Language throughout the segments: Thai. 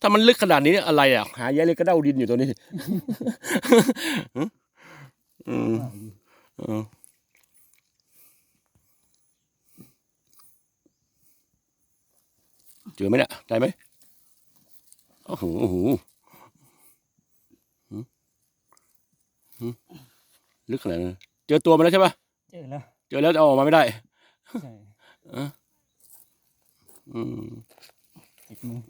ถ้ามันลึกขนาดนี้อะไรอะ หาแย่เลยก็เด้าดินอยู่ตัวนี้ อืมเออเจอไหมเนี่ยได้ไหมโอ้โหโอ้โหหืมหืมลึกขนาดนั้นเจอตัวมันแล้วใช่ปะเจอแล้ว เจอแล้วจะเอาออกมาไม่ได้ใช่ อืมติดมือ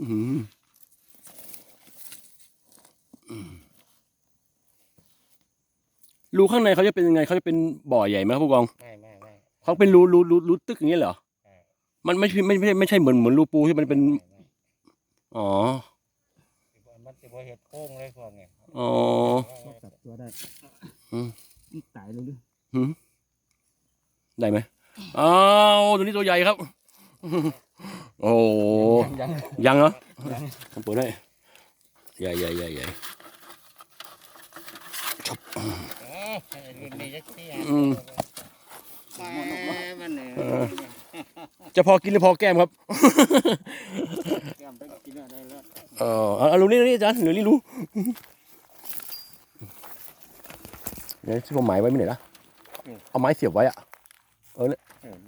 อื้อหือรูข้างในเขาจะเป็นยังไงเขาจะเป็นบ่อใหญ่ไหมครับผู้กองไม่ไม่ไม่เขาเป็นรูรูรูรูตึกอย่างนี้เหรอใช่มันไม่ใช่ไม่ไม่ไม่ใช่เหมือนเหมือนรูปูที่มันเป็นไม่ไม่อ๋อมันจะบ่เห็ดโค้งเลยพวกเนี้ยอ๋อชอบจับตัวได้ อืม นี่ตายเลยดิ หืม ได้ไหมอ้าวตัวนี้ตัวใหญ่ครับ โอ้โหยังยังเหรอผมเปิดได้ใหญ่ใหญ่ใหญ่ใหญ่เอ้าไอ้รุ่นนี้จะเสียอืมแม่มันเนี่ยเออจะพอกินหรือพอแก้มครับแก้มไปกินอะไรแล้วเออเอาเอารูนี่นี่อาจารย์หรือนี่รู้เนี่ยที่ผมหมายไว้ไม่ไหนละเอาไม้เสียบไว้อะ เออเ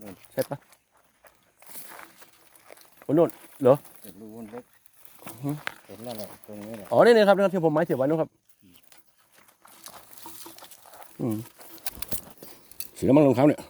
นู่นใช่ปะโอ้โน่นเห็นรูนเล็กเห็นแล้วแหละตรงนี้แหละอ๋อนี่นะครับนะครับที่ผมไม้เสียบไว้นะครับ อืมเสียแล้วมั้งรองเท้าเนี่ย